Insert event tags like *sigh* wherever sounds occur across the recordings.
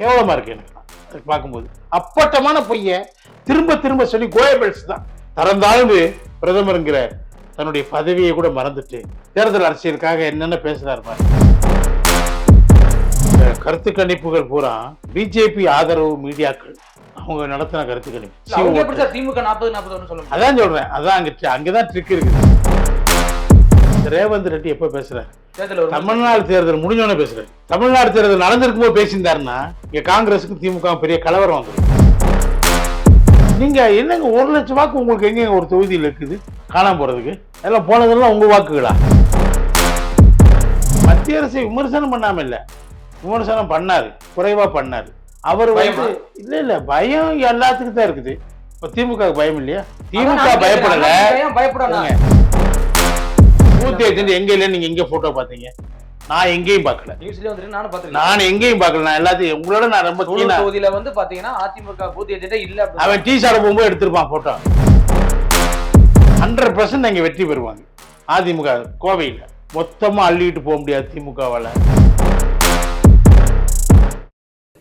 கேவலமா இருக்கு எனக்கு. பார்க்கும்போது. அப்பட்டமான பொய்ய திரும்ப திரும்ப சொல்லி கோயபல்ஸ் தான். திறந்தாலும் பிரதமருங்கிற தன்னுடைய பதவியை கூட மறந்துட்டு தேர்தல் அரசியலுக்காக என்னென்ன பேசுறாரு பாரு. கருத்து கணிப்புகள் பூரா பிஜேபி ஆதரவு மீடியாக்கள் அவங்க நடத்தின கருத்து கணிப்பு. அதான் சொல்றேன். அதான் அங்க அங்கதான் ட்ரிக் இருக்குது. இந்த ரேவந்த் ரெட்டி எப்ப வரும் தமிழ்நாடு தேர்தல் முடிஞ்சோடனே பேசுறாரு. தமிழ்நாடு தேர்தல் நடந்திருக்கும் போது பேசியிருந்தாருன்னா இங்க காங்கிரஸுக்கு திமுக பெரிய கலவரம் வந்துடும் நீங்க என்னங்க ஒரு லட்சம் வாக்கு உங்களுக்கு எங்க ஒரு தொகுதியில் இருக்குது? காணாம போறதுக்கு. எல்லாம் போனதெல்லாம் உங்க வாக்குகளா? மத்திய அரசை விமர்சனம் பண்ணாம இல்ல. விமர்சனம் பண்ணாரு. குறைவா பண்ணாரு. அவர் வந்து? இல்ல இல்ல பயம் எல்லாத்துக்கும் தான் இருக்குது. இப்ப திமுக பயம் இல்லையா? திமுக. பயப்படல. பயப்படணும். பூத் ஏஜென்ட் எங்க இல்ல நீங்க எங்க போட்டோ பாத்தீங்க நான் எங்கேயும் பார்க்கல. நியூஸ்லயே வந்துட்டு நானும் பாத்துருக்கேன் நான் எங்கேயும் பார்க்கல. நான் எல்லாத்தையும் உங்களோட நான் ரொம்ப தொகுதியில வந்து பாத்தீங்கன்னா அதிமுக பூத் ஏஜென்டே இல்ல அவன் டீ சாப்பிட போகும்போது எடுத்திருப்பான் போட்டோ ஹண்ட்ரட் பர்சன்ட் அங்கே வெற்றி பெறுவாங்க. அதிமுக கோவையில். மொத்தமா அள்ளிட்டு போக முடியாது திமுகவால.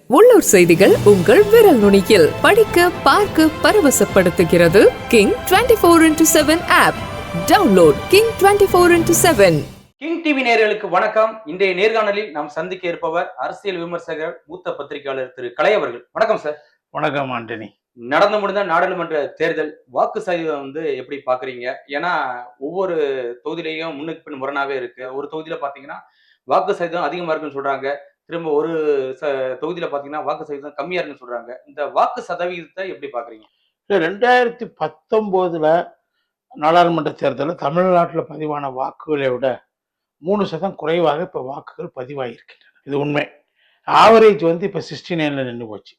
உள்ளூர் செய்திகள் உங்கள் விரல் நுனியில். படிக்க பார்க்க பரவசப்படுத்துகிறது. King twenty four into seven app download king twenty four into seven king TV நேயர்களுக்கு வணக்கம். இன்றைய நேர்காணலில் நாம் சந்திக்க இருப்பவர் அரசியல் விமர்சகர் மூத்த பத்திரிகையாளர் திரு. கலை அவர்கள். வணக்கம் சார் வணக்கம் ஆண்டனி. நடந்து முடிந்த நாடாளுமன்ற தேர்தல் வாக்கு சதவீதம் வந்து எப்படி பாக்குறீங்க ஏன்னா ஒவ்வொரு தொகுதியிலையும் முன்னுக்கு பின் முரணாவே இருக்கு. ஒரு தொகுதியில பாத்தீங்கன்னா வாக்கு சதவீதம் அதிகமா இருக்குன்னு சொல்றாங்க. திரும்ப ஒரு ச- தொகுதியில பாத்தீங்கன்னா வாக்கு சதவீதம் கம்மியா இருக்குன்னு சொல்றாங்க. இந்த வாக்கு சதவீதத்தை எப்படி பாக்குறீங்க ரெண்டாயிரத்தி பத்தொம்போதுல நாடாளுமன்ற தேர்தலில் தமிழ்நாட்டில் பதிவான வாக்குகளை விட மூணு சதம் குறைவாக இப்போ வாக்குகள் பதிவாகியிருக்கின்றன இது உண்மை. ஆவரேஜ் வந்து இப்போ சிக்ஸ்டி நைனில் நின்று போச்சு.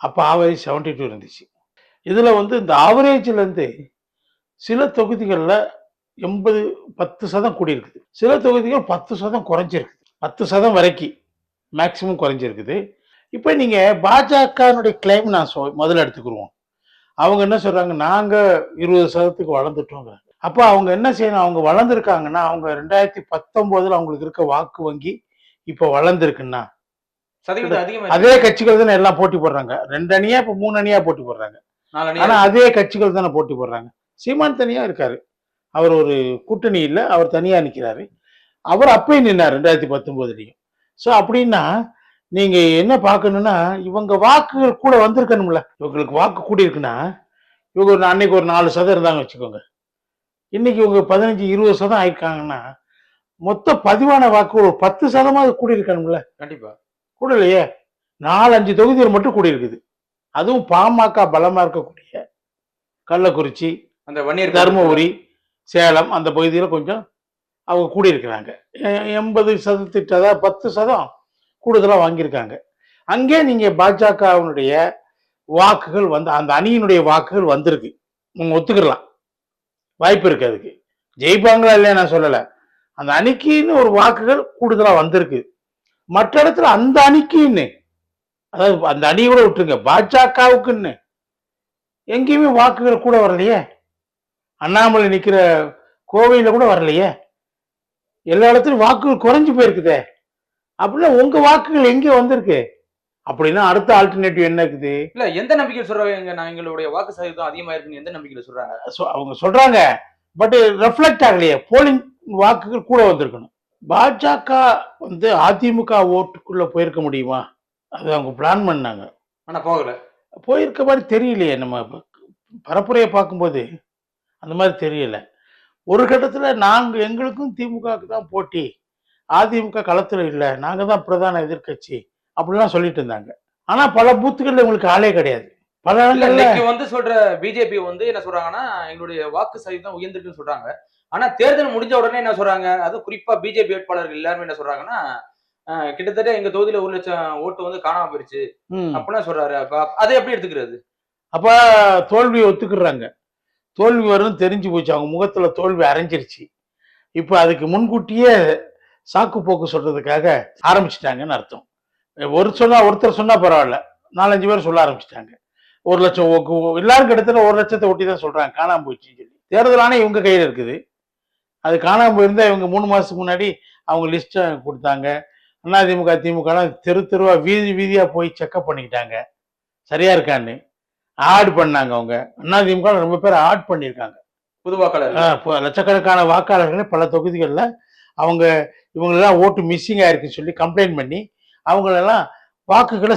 அப்போ ஆவரேஜ் செவன்டி டூ இருந்துச்சு. இதில் வந்து இந்த ஆவரேஜ்லேருந்து சில தொகுதிகளில் எண்பது பத்து சதம் கூடியிருக்குது. சில தொகுதிகள் பத்து சதம் குறைஞ்சிருக்குது. பத்து சதம் வரைக்கும் மேக்சிமம் குறைஞ்சிருக்குது. இப்போ நீங்கள் பாஜகனுடைய கிளைம் நான் சொ முதல்ல எடுத்துக்கிருவோம். அவங்க என்ன சொல்றாங்க? நாங்க இருபது சதத்துக்கு வளர்ந்துட்டோங்க. அப்போ அவங்க என்ன செய்யணும்? அவங்க வளர்ந்துருக்காங்கன்னா அவங்க ரெண்டாயிரத்தி பத்தொன்பதுல அவங்களுக்கு இருக்க வாக்கு வங்கி இப்போ வளர்ந்துருக்குன்னா. அதே கட்சிகள் தானே எல்லாம் போட்டி போடுறாங்க. ரெண்டு அணியா இப்போ மூணு அணியா போட்டி போடுறாங்க. ஆனா அதே கட்சிகள் தானே போட்டி போடுறாங்க. சீமான் தனியா இருக்காரு. அவர் ஒரு கூட்டணி இல்லை. அவர் தனியா நிக்கிறாரு. அவர் அப்பயும் நின்னார் ரெண்டாயிரத்தி பத்தொன்பதுலயும். ஸோ அப்படின்னா நீங்க என்ன பார்க்கணும்னா இவங்க வாக்குகள் கூட வந்திருக்கணும்ல. இவங்களுக்கு வாக்கு கூடி இருக்குன்னா இவங்க ஒரு அன்னைக்கு ஒரு நாலு சதம் இருந்தாங்க வச்சுக்கோங்க. இன்னைக்கு இவங்க பதினஞ்சு இருபது சதம் ஆயிருக்காங்கன்னா மொத்த பதிவான வாக்கு ஒரு பத்து சதமாவது கூடி இருக்கணும்ல கண்டிப்பா. கூட இல்லையே? நாலு அஞ்சு தொகுதிகள் மட்டும் கூடி இருக்குது அதுவும் பாமக பலமா இருக்கக்கூடிய கள்ளக்குறிச்சி அந்த வன்னியர் தருமபுரி சேலம் அந்த பகுதியில் கொஞ்சம் அவங்க கூடியிருக்கிறாங்க. எண்பது சதத்திட்ட அதாவது பத்து சதம் கூடுதலாக வாங்கியிருக்காங்க. அங்கே நீங்கள் பாஜகவினுடைய வாக்குகள் வந்து அந்த அணியினுடைய வாக்குகள் வந்திருக்கு. நீங்கள் ஒத்துக்கிடலாம் வாய்ப்பு இருக்கு அதுக்கு. ஜெயிப்பாங்களா இல்லையா நான் சொல்லலை. அந்த அணிக்குன்னு ஒரு வாக்குகள் கூடுதலாக வந்திருக்கு. மற்ற இடத்துல அந்த அணிக்குன்னு அதாவது அந்த அணியை கூட விட்டுருங்க பாஜகவுக்குன்னு எங்கேயுமே வாக்குகள் கூட வரலையே. அண்ணாமலை நிற்கிற கோவையில் கூட வரலையே. எல்லா இடத்துலையும் வாக்குகள் குறைஞ்சு போயிருக்குதே. அப்படின்னா உங்க வாக்குகள் எங்க வந்திருக்கு? அப்படின்னா அடுத்த ஆல்டர்னேட்டிவ் என்ன இருக்குது? இல்ல எந்த நம்பிக்கையில் சொல்றாங்க? நான் எங்களுடைய வாக்கு சதவீதம் அதிகமா இருக்குன்னு எந்த நம்பிக்கையில சொல்றாங்க? அவங்க சொல்றாங்க. பட் ரெஃப்ளெக்ட் ஆகலையே. போலிங் வாக்குகள் கூட வந்திருக்கணும். பாஜக வந்து அதிமுக ஓட்டுக்குள்ள போயிருக்க முடியுமா? அது அவங்க பிளான் பண்ணாங்க. ஆனா போகல. போயிருக்க மாதிரி தெரியலையே. நம்ம பரப்புரையை பார்க்கும்போது அந்த மாதிரி தெரியல. ஒரு கட்டத்தில் நாங்கள் எங்களுக்கும் திமுகவுக்கு தான் போட்டி. அதிமுக களத்தில் இல்லை நாங்கள் தான் பிரதான எதிர்க்கட்சி அப்படிலாம் சொல்லிட்டு இருந்தாங்க. ஆனால் பல பூத்துகளில் உங்களுக்கு ஆளே கிடையாது. பல இடங்கள்ல இன்னைக்கு வந்து சொல்ற பிஜேபி வந்து என்ன சொல்றாங்கன்னா எங்களுடைய வாக்கு சதவீதம் உயர்ந்திருக்குன்னு சொல்றாங்க. ஆனா தேர்தல் முடிஞ்ச உடனே என்ன சொல்றாங்க? அது குறிப்பா பிஜேபி வேட்பாளர்கள் எல்லாருமே என்ன சொல்றாங்கன்னா கிட்டத்தட்ட எங்க தொகுதியில ஒரு லட்சம் ஓட்டு வந்து காணாம போயிருச்சு. அப்படின்னா சொல்றாரு. அப்ப அதை எப்படி எடுத்துக்கிறது? அப்ப தோல்வியை ஒத்துக்கிறாங்க. தோல்வி வரும்னு தெரிஞ்சு போச்சு. அவங்க முகத்துல தோல்வி அரைஞ்சிருச்சு. இப்போ அதுக்கு முன்கூட்டியே சாக்கு போக்கு சொல்றதுக்காக ஆரம்பிச்சிட்டாங்கன்னு அர்த்தம். ஒரு சொன்னா ஒருத்தர் சொன்னா பரவாயில்ல. நாலஞ்சு பேர் சொல்ல ஆரம்பிச்சிட்டாங்க. ஒரு லட்சம் ஓக்கு- எல்லாரும் கிட்டத்தட்ட ஒரு லட்சத்தை ஒட்டி தான் சொல்றாங்க. காணாம போச்சுன்னு சொல்லி. தேர்தல் ஆணையம் இவங்க கையில இருக்குது. அது காணாம போயிருந்தா இவங்க மூணு மாசத்துக்கு முன்னாடி அவங்க லிஸ்ட்டை கொடுத்தாங்க. அதிமுக திமுக தெரு தெருவா வீதி வீதியா போய் செக்அப் பண்ணிக்கிட்டாங்க. சரியா இருக்கான்னு. ஆட் பண்ணாங்க அவங்க. அதிமுக ரொம்ப பேர் ஆட் பண்ணியிருக்காங்க. புது வாக்காளர் லட்சக்கணக்கான வாக்காளர்கள் பல தொகுதிகளில் அவங்க இவங்களெல்லாம் ஓட்டு மிஸ்ஸிங் ஆயிருக்குன்னு சொல்லி கம்ப்ளைண்ட் பண்ணி அவங்களெல்லாம் வாக்குகளை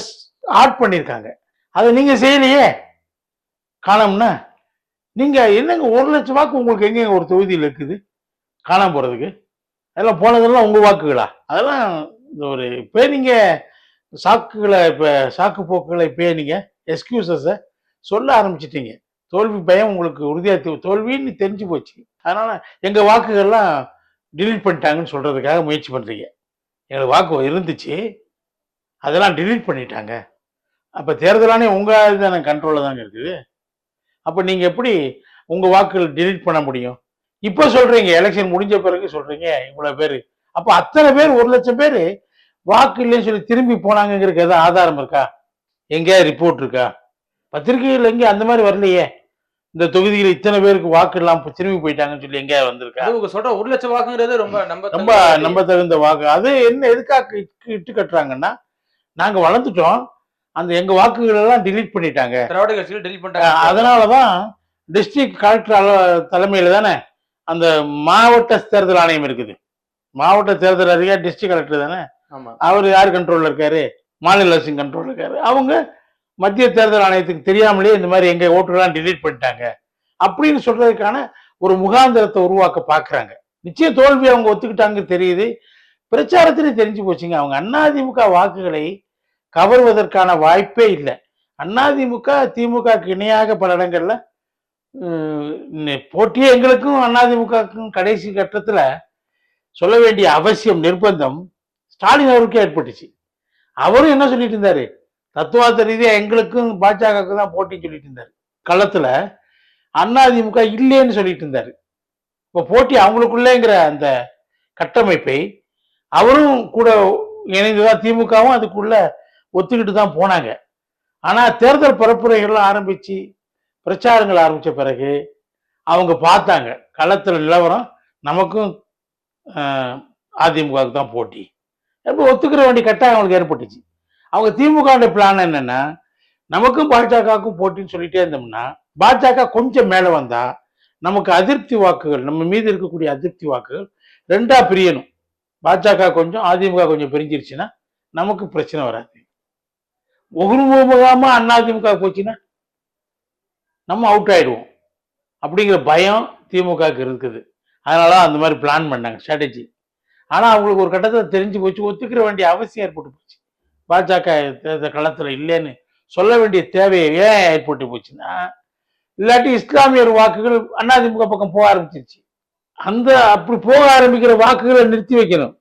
ஆட் பண்ணியிருக்காங்க. அதை நீங்கள் செய்யலையே? காணோம்னா நீங்கள் என்னங்க ஒரு லட்சம் வாக்கு உங்களுக்கு எங்கே ஒரு தொகுதியில் இருக்குது? காணாம போகிறதுக்கு அதெல்லாம் போனதெல்லாம் உங்கள் வாக்குகளா? அதெல்லாம் இந்த ஒரு இப்போ சாக்குகளை இப்போ சாக்கு போக்குகளை இப்போ நீங்க எக்ஸ்கியூசஸை சொல்ல ஆரம்பிச்சிட்டீங்க. தோல்வி பயம் உங்களுக்கு உறுதியாக தோல்வின்னு தெரிஞ்சு போச்சு. அதனால் எங்கள் வாக்குகள்லாம் டிலீட் பண்ணிட்டாங்கன்னு சொல்கிறதுக்காக முயற்சி பண்ணுறீங்க எங்களுக்கு வாக்கு இருந்துச்சு. அதெல்லாம் டிலீட் பண்ணிட்டாங்க. அப்போ தேர்தலானே உங்கள் தானே கண்ட்ரோலில் தாங்க இருக்குது. அப்போ நீங்கள் எப்படி உங்கள் வாக்குகள் டிலீட் பண்ண முடியும்? இப்போ சொல்கிறீங்க எலெக்ஷன் முடிஞ்ச பிறகு சொல்கிறீங்க இவ்வளோ பேர். அப்போ அத்தனை பேர் ஒரு லட்சம் பேர் வாக்கு இல்லைன்னு சொல்லி திரும்பி போனாங்கிறதுக்கு எதாவது ஆதாரம் இருக்கா? எங்கேயாவது ரிப்போர்ட் இருக்கா? பத்திரிகைகள் எங்கேயும் அந்த மாதிரி வரலையே. இந்த தொகுதியில் இத்தனை பேருக்கு வாக்கு எல்லாம் திரும்பி போயிட்டாங்கன்னு சொல்லி எங்கேயாவது வந்திருக்கா? அது உங்க சொல்ற ஒரு லட்சம் வாக்குங்கிறது ரொம்ப நம்ப ரொம்ப நம்ப தகுந்த வாக்கு. அது என்ன எதுக்காக இட்டு- கட்டுறாங்கன்னா நாங்க வளர்ந்துட்டோம். அந்த எங்க வாக்குகள் எல்லாம் delete பண்ணிட்டாங்க. திராவிட கட்சிகள் டெலிட் பண்ணிட்டாங்க. அதனாலதான் டிஸ்ட்ரிக்ட் கலெக்டர் தலைமையில தானே அந்த மாவட்ட தேர்தல் ஆணையம் இருக்குது. மாவட்ட தேர்தல் அதிகாரி டிஸ்ட்ரிக்ட் கலெக்டர் தானே? ஆமா. அவர் யார் கண்ட்ரோல்ல இருக்காரு? மாநில அரசின் கண்ட்ரோல்ல இருக்காரு. அவங்க மத்திய தேர்தல் ஆணையத்துக்கு தெரியாமலே இந்த மாதிரி எங்க ஓட்டுகளாம் டிலீட் பண்ணிட்டாங்க. அப்படின்னு சொல்றதுக்கான ஒரு முகாந்திரத்தை உருவாக்க பாக்குறாங்க. நிச்சய தோல்வி அவங்க ஒத்துக்கிட்டாங்க தெரியுது. பிரச்சாரத்திலே தெரிஞ்சு போச்சுங்க. அவங்க அதிமுக வாக்குகளை கவர்வதற்கான வாய்ப்பே இல்லை. அதிமுக திமுக இணையாக பல இடங்கள்ல போட்டியே எங்களுக்கும் அதிமுகவுக்கும் கடைசி கட்டத்துல சொல்ல வேண்டிய அவசியம் நிர்பந்தம் ஸ்டாலின் அவருக்கே ஏற்பட்டுச்சு. அவரும் என்ன சொல்லிட்டு இருந்தாரு? தத்துவார்த்த ரீதியா எங்களுக்கும் பாஜகவுக்கு தான் போட்டி சொல்லிட்டு இருந்தாரு. களத்துல அதிமுக இல்லைன்னு சொல்லிட்டு இருந்தாரு. இப்ப போட்டி அவங்களுக்குள்ளேங்கிற அந்த கட்டமைப்பை அவரும் கூட இணைந்துதான் திமுகவும் அதுக்குள்ள ஒத்துக்கிட்டு தான் போனாங்க. ஆனா தேர்தல் பரப்புரைகள்லாம் ஆரம்பிச்சு பிரச்சாரங்கள் ஆரம்பிச்ச பிறகு அவங்க பார்த்தாங்க களத்துல நிலவரம் நமக்கும் அதிமுகவுக்கு தான் போட்டி. அப்போ ஒத்துக்கிற வேண்டிய கட்டாயம் அவங்களுக்கு ஏற்பட்டுச்சு. அவங்க திமுக பிளான் என்னன்னா நமக்கும் பாஜகவுக்கும் போட்டின்னு சொல்லிட்டே இருந்தோம்னா பாஜக கொஞ்சம் மேலே வந்தா நமக்கு அதிருப்தி வாக்குகள் நம்ம மீது இருக்கக்கூடிய அதிருப்தி வாக்குகள் ரெண்டா பிரியணும். பாஜக கொஞ்சம் அதிமுக கொஞ்சம் பிரிஞ்சிருச்சுன்னா நமக்கு பிரச்சனை வராது. ஒகுமுகமா அதிமுக போச்சுன்னா நம்ம அவுட் ஆயிடுவோம். அப்படிங்கிற பயம் திமுகவுக்கு இருக்குது. அதனால அந்த மாதிரி பிளான் பண்ணாங்க ஸ்ட்ராட்டஜி ஆனால் அவங்களுக்கு ஒரு கட்டத்தில் தெரிஞ்சு போச்சு ஒத்துக்கிற வேண்டிய அவசியம் ஏற்பட்டு போச்சு. பாஜக தேர்தல் களத்துல இல்லைன்னு சொல்ல வேண்டிய தேவை ஏன் ஏற்பட்டு போச்சுன்னா இல்லாட்டி இஸ்லாமியர் வாக்குகள் அதிமுக பக்கம் போக ஆரம்பிச்சிருச்சு. அந்த அப்படி போக ஆரம்பிக்கிற வாக்குகளை நிறுத்தி வைக்கணும்.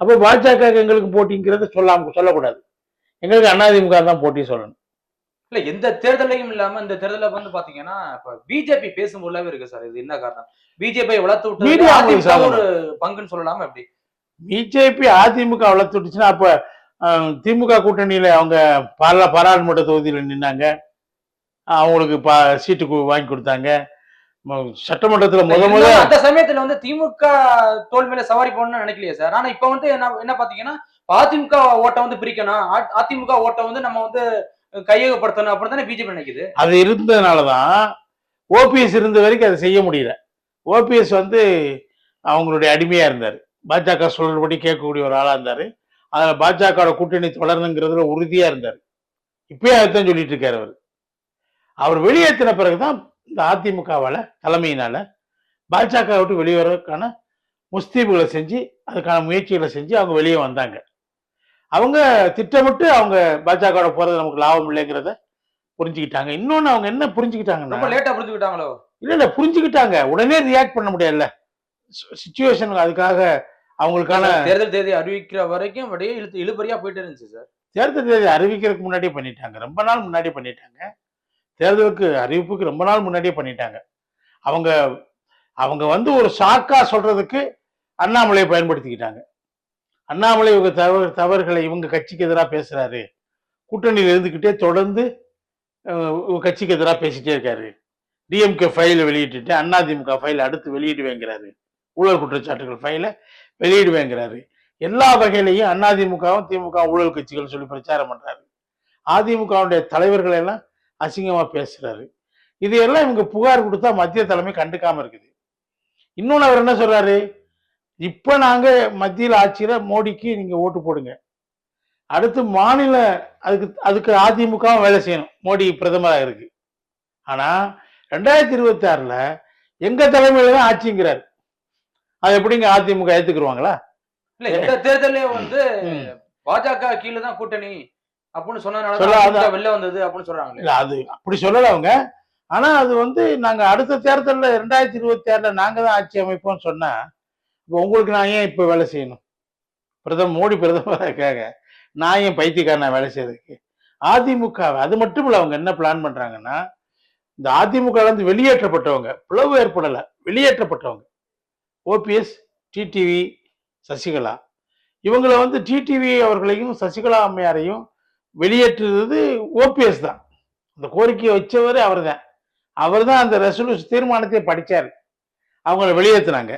அப்போ பாஜக எங்களுக்கு போட்டிங்கிறத சொல்லாம சொல்லக்கூடாது. எங்களுக்கு அதிமுக தான் போட்டி சொல்லணும். இல்ல எந்த தேர்தலையும் இல்லாம இந்த தேர்தல வந்து பாத்தீங்கன்னா இப்ப பிஜேபி பேசும்போதுலாவே இருக்கு சார். இது என்ன காரணம்? பிஜேபி வளர்த்து விட்டு ஒரு பங்குன்னு சொல்லலாமா எப்படி? பிஜேபி அதிமுக வளர்த்துட்டுச்சுன்னா அப்ப அஹ், திமுக கூட்டணியில அவங்க பாரா பாராளுமன்ற தொகுதியில் நின்னாங்க. அவங்களுக்கு பா சீட்டு வாங்கி கொடுத்தாங்க. சட்டமன்றத்துல முத முத அந்த சமயத்துல வந்து திமுக தோல் மேல சவாரி போடணும்னு நினைக்கலையே சார். ஆனா இப்ப வந்து என்ன என்ன பாத்தீங்கன்னா அதிமுக ஓட்டை வந்து பிரிக்கணும். அதிமுக ஓட்டை வந்து நம்ம வந்து கையகப்படுத்தணும் அப்படின்னு தானே பிஜேபி நினைக்குது. அது இருந்ததுனாலதான் ஓபிஎஸ் இருந்த வரைக்கும் அதை செய்ய முடியல. ஓபிஎஸ் வந்து அவங்களுடைய அடிமையா இருந்தார். பாஜக சொல்றபடி கேட்கக்கூடிய ஒரு ஆளா இருந்தாரு. அதுல பாஜக கூட்டணி தொடரணுங்கிறதுல உறுதியா இருந்தார். இப்பயும் அதைத்தான் சொல்லிட்டு இருக்காரு அவர். அவர் வெளியேற்றின பிறகுதான் இந்த அதிமுகவால தலைமையினால பாஜக விட்டு வெளியேறதுக்கான முஸ்தீபுகளை செஞ்சு அதுக்கான முயற்சிகளை செஞ்சு அவங்க வெளியே வந்தாங்க. அவங்க திட்டமிட்டு அவங்க பாஜக போறது நமக்கு லாபம் இல்லைங்கிறத புரிஞ்சுக்கிட்டாங்க. இன்னொன்னு அவங்க என்ன புரிஞ்சுக்கிட்டாங்கன்னா ரொம்ப லேட்டா புரிஞ்சுக்கிட்டாங்களோ? இல்ல இல்ல புரிஞ்சுக்கிட்டாங்க. உடனே ரியாக்ட் பண்ண முடியல. சுச்சுவேஷன் அதுக்காக அவங்களுக்கான தேர்தல் தேதி அறிவிக்கிற வரைக்கும் அப்படியே இழுத்து இழுபறியா போயிட்டு இருந்துச்சு சார். தேர்தல் தேதி அறிவிக்கிறதுக்கு முன்னாடியே பண்ணிட்டாங்க. ரொம்ப நாள் முன்னாடியே பண்ணிட்டாங்க. தேர்தலுக்கு அறிவிப்புக்கு ரொம்ப நாள் முன்னாடியே பண்ணிட்டாங்க. அவங்க அவங்க வந்து ஒரு சாக்கா சொல்றதுக்கு அண்ணாமலையை பயன்படுத்திக்கிட்டாங்க. அண்ணாமலை இவங்க தவறு தவறுகளை இவங்க கட்சிக்கு எதிராக பேசுறாரு. கூட்டணியில் இருந்துக்கிட்டே தொடர்ந்து கட்சிக்கு எதிராக பேசிட்டே இருக்காரு. டிஎம்கே ஃபைலை வெளியிட்டுட்டு அதிமுக ஃபைல் அடுத்து வெளியிடுவேங்கிறாரு. ஊழல் குற்றச்சாட்டுகள் ஃபைலை வெளியிடுவேங்கிறாரு. எல்லா வகையிலையும் அதிமுகவும் திமுக ஊழல் கட்சிகள் சொல்லி பிரச்சாரம் பண்றாரு. அதிமுகவுடைய தலைவர்கள் எல்லாம் அசிங்கமா பேசுறாரு. இதையெல்லாம் இவங்க புகார் கொடுத்தா மத்திய தலைமை கண்டுக்காம இருக்குது. இன்னொன்று அவர் என்ன சொல்றாரு? இப்ப நாங்க மத்தியில் ஆட்சியில மோடிக்கு நீங்க ஓட்டு போடுங்க. அடுத்து மாநில அதுக்கு அதுக்கு அதிமுகவும் வேலை செய்யணும். மோடி பிரதமராக இருக்கு. ஆனா ரெண்டாயிரத்தி இருபத்தி ஆறுல எங்க தலைமையில தான் ஆட்சிங்கிறார். அது எப்படிங்க அதிமுக ஏத்துக்குருவாங்களா? இல்ல இந்த தேர்தலே வந்து. பாஜக கீழே தான் கூட்டணி அப்படின்னு சொன்னதுனால வெளில வந்தது அப்படின்னு சொல்றாங்க இல்ல அது அப்படி சொல்லல அவங்க. ஆனா அது வந்து நாங்க அடுத்த தேர்தல்ல ரெண்டாயிரத்தி இருபத்தி ஆறுல நாங்க தான் ஆட்சி அமைப்போம்னு சொன்னா இப்போ உங்களுக்கு நான் ஏன் இப்ப வேலை செய்யணும்? பிரதமர் மோடி பிரதமராக நான் ஏன் பைத்தியக்காரனா வேலை செய்யறதுக்கு? அதிமுக அது மட்டும் இல்ல அவங்க என்ன பிளான் பண்றாங்கன்னா இந்த அதிமுக ல இருந்து வெளியேற்றப்பட்டவங்க பிளவு ஏற்படல வெளியேற்றப்பட்டவங்க. OPS TTV Sasikala. இவங்களை வந்து டிடிவி அவர்களையும் சசிகலா அம்மையாரையும் வெளியேற்றுறது ஓபிஎஸ் தான். அந்த கோரிக்கையை வச்சவர் அவர் தான் அவர் தான் அந்த ரெசல்யூஷன் தீர்மானத்தை படித்தார் அவங்கள வெளியேற்றினாங்க.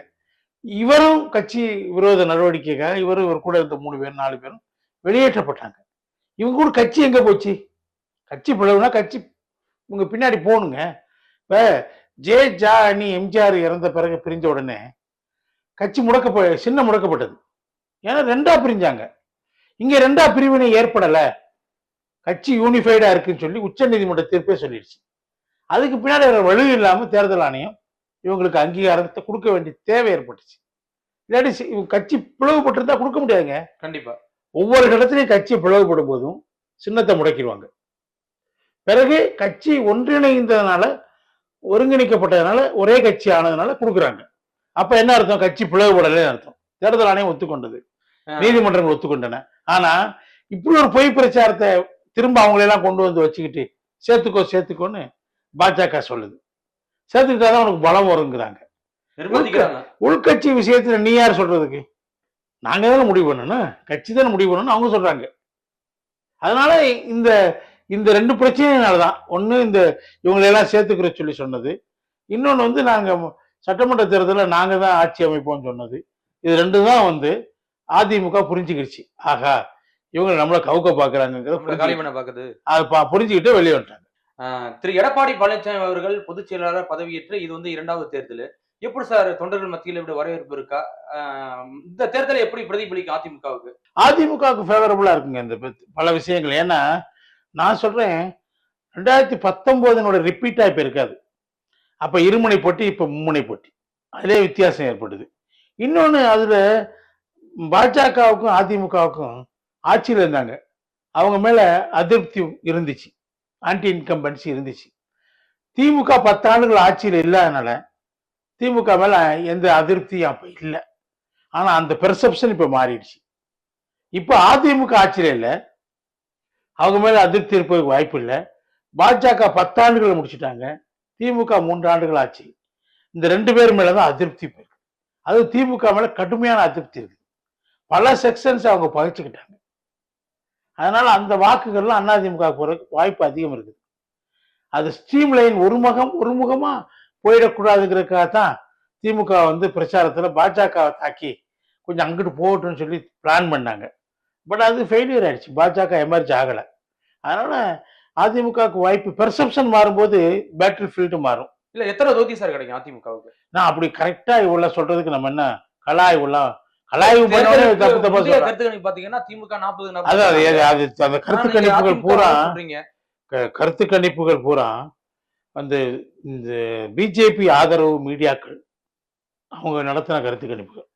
இவரும் கட்சி விரோத நடவடிக்கைக்காக இவரும் இவர் கூட இருந்த மூணு பேர் நாலு பேரும் வெளியேற்றப்பட்டாங்க. இவங்க கூட கட்சி எங்கே போச்சு? கட்சி பிளவுனா கட்சி. இவங்க பின்னாடி போகணுங்க. இப்போ ஜே ஜா அணி எம்ஜிஆர் இறந்த பிறகு பிரிஞ்ச உடனே கட்சி முடக்கப்ப சின்ன முடக்கப்பட்டது. ஏன்னா ரெண்டா பிரிஞ்சாங்க. இங்க ரெண்டா பிரிவினை ஏற்படல. கட்சி யூனிஃபைடா இருக்குன்னு சொல்லி உச்சநீதிமன்ற தீர்ப்பே சொல்லிடுச்சு. அதுக்கு பின்னாடி வலு இல்லாம தேர்தல் ஆணையம் இவங்களுக்கு அங்கீகாரத்தை கொடுக்க வேண்டிய தேவை ஏற்பட்டுச்சு. இல்லாட்டி கட்சி பிளவுபட்டிருந்தா கொடுக்க முடியாதுங்க. கண்டிப்பா. ஒவ்வொரு இடத்துலையும் கட்சி பிளவுபடும் போதும் சின்னத்தை முடக்கிடுவாங்க. பிறகு கட்சி ஒன்றிணைந்ததுனால ஒருங்கிணைக்கப்பட்டதுனால ஒரே கட்சி ஆனதுனால கொடுக்குறாங்க. அப்ப என்ன அர்த்தம்? கட்சி பிளவுபடலைன்னு அர்த்தம். தேர்தல் ஆணையம் ஒத்துக்கொண்டது. நீதிமன்றங்கள் ஒத்துக்கொண்டன. ஆனா இப்படி ஒரு பொய் பிரச்சாரத்தை திரும்ப அவங்களெல்லாம் கொண்டு வந்து வச்சுக்கிட்டு சேர்த்துக்கோ சேர்த்துக்கோன்னு பாஜக சொல்லுது. சேர்த்துக்கிட்டாதான் உனக்கு பலம் வருங்கிறாங்க. உள்கட்சி விஷயத்துல நீ யார் சொல்றதுக்கு? நாங்க தானே முடிவு பண்ணணும். கட்சி தானே முடிவு பண்ணணும் அவங்க சொல்றாங்க. அதனால இந்த இந்த ரெண்டு பிரச்சனையினாலதான். ஒண்ணு இந்த இவங்களெல்லாம் சேர்த்துக்கிற சொல்லி சொன்னது. இன்னொன்னு வந்து நாங்க சட்டமன்ற தேர்தலில் நாங்க தான் ஆட்சி அமைப்போம்னு சொன்னது. இது ரெண்டு தான் வந்து அதிமுக புரிஞ்சுக்கிடுச்சு ஆகா இவங்க நம்மள கவுக்க நம்மள காலி பாக்குறாங்க பண்ண பாக்குது. அது புரிஞ்சுக்கிட்டு வெளியே வந்துட்டாங்க. திரு எடப்பாடி பழனிசாமி அவர்கள் பொதுச் செயலாளர் பதவியேற்று இது வந்து இரண்டாவது தேர்தல். எப்படி சார் தொண்டர்கள் மத்தியில் இப்படி வரவேற்பு இருக்கா? இந்த தேர்தலை எப்படி பிரதிபலிக்கும் அதிமுகவுக்கு? அதிமுகவுக்கு ஃபேவரபுளா இருக்குங்க இந்த பல விஷயங்கள். ஏன்னா நான் சொல்றேன் ரெண்டாயிரத்தி பத்தொன்பதுனோட ரிப்பீட்டா இப்ப இருக்காது. அப்போ இருமுனை போட்டி இப்போ மும்முனை போட்டி. அதிலே வித்தியாசம் ஏற்படுது. இன்னொன்று அதில் பாஜகவுக்கும் அதிமுகவுக்கும் ஆட்சியில் இருந்தாங்க. அவங்க மேலே அதிருப்தி இருந்துச்சு. ஆன்டி இன்கம்பன்சி இருந்துச்சு. திமுக பத்தாண்டுகள் ஆட்சியில் இல்லாதனால திமுக மேலே எந்த அதிருப்தியும் அப்போ இல்லை. ஆனால் அந்த பெர்செப்ஷன் இப்போ மாறிடுச்சு. இப்போ அதிமுக ஆட்சியில் இல்லை. அவங்க மேலே அதிருப்தி இருப்பதுக்கு வாய்ப்பு இல்லை. பாஜக பத்தாண்டுகளை முடிச்சுட்டாங்க. திமுக மூன்று ஆண்டுகள் ஆச்சு இந்த ரெண்டு பேர் மேலதான் அதிருப்தி போயிருக்கு. அது திமுக மேல கடுமையான அதிருப்தி இருக்கு. பல செக்ஷன்ஸ் அவங்க பகிச்சுக்கிட்டாங்க. அதனால அந்த வாக்குகள்லாம் அதிமுக போறதுக்கு வாய்ப்பு அதிகம் இருக்குது. அது ஸ்ட்ரீம் லைன் ஒரு முகம் ஒரு முகமா போயிடக்கூடாதுங்கிறதுக்காக தான் திமுக வந்து பிரச்சாரத்தில் பாஜகவை தாக்கி கொஞ்சம் அங்கிட்டு போகட்டும்னு சொல்லி பிளான் பண்ணாங்க. பட் அது ஃபெயிலியர் ஆயிடுச்சு. பாஜக எமர்ஜ் ஆகலை. அதனால அதிமுகவுக்கு வாய்ப்பு பெர்செப்ஷன் மாறும்போது பேட்டில் ஃபீல்டு மாறும். இல்ல எத்தனை தொகுதி சார் கிடைக்கும் அதிமுகவுக்கு? நான் அப்படி கரெக்டா இவ்வளவு சொல்றதுக்கு நம்ம என்ன? கலாய் உள்ள கலாய்வு தப்பு தப்பா கருத்து பாத்தீங்கன்னா திமுக நாற்பது அது அது அந்த கருத்து கணிப்புகள் பூரா கருத்து கணிப்புகள் பூரா அந்த இந்த பிஜேபி ஆதரவு மீடியாக்கள் அவங்க நடத்தின கருத்து கணிப்புகள்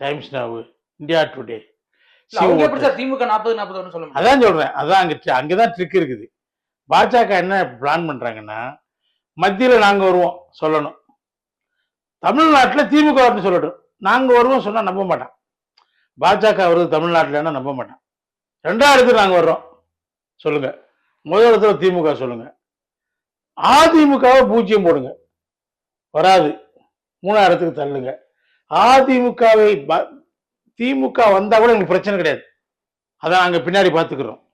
Times Now India Today DMK நாற்பது நாற்பது அதான் சொல்றேன். அதான் அங்க அங்கதான் ட்ரிக் இருக்குது. பாஜக என்ன பிளான் பண்றாங்கன்னா மத்தியில நாங்க வருவோம் சொல்லணும். தமிழ்நாட்டில் திமுக வரும்னு சொல்லட்டும். நாங்க வருவோம் சொன்னா நம்ப மாட்டான். பாஜக வருது தமிழ்நாட்டில்னா நம்ப மாட்டான். ரெண்டாயிரத்துக்கு நாங்க வர்றோம். சொல்லுங்க. முதல் இடத்துல திமுக சொல்லுங்க. அதிமுகவை பூஜ்ஜியம் போடுங்க. வராது. மூணாயிரத்துக்கு தள்ளுங்க. அதிமுகவை ப- திமுக வந்தால் கூட எங்களுக்கு பிரச்சனை கிடையாது. அதை நாங்கள் பின்னாடி பார்த்துக்கிறோம்.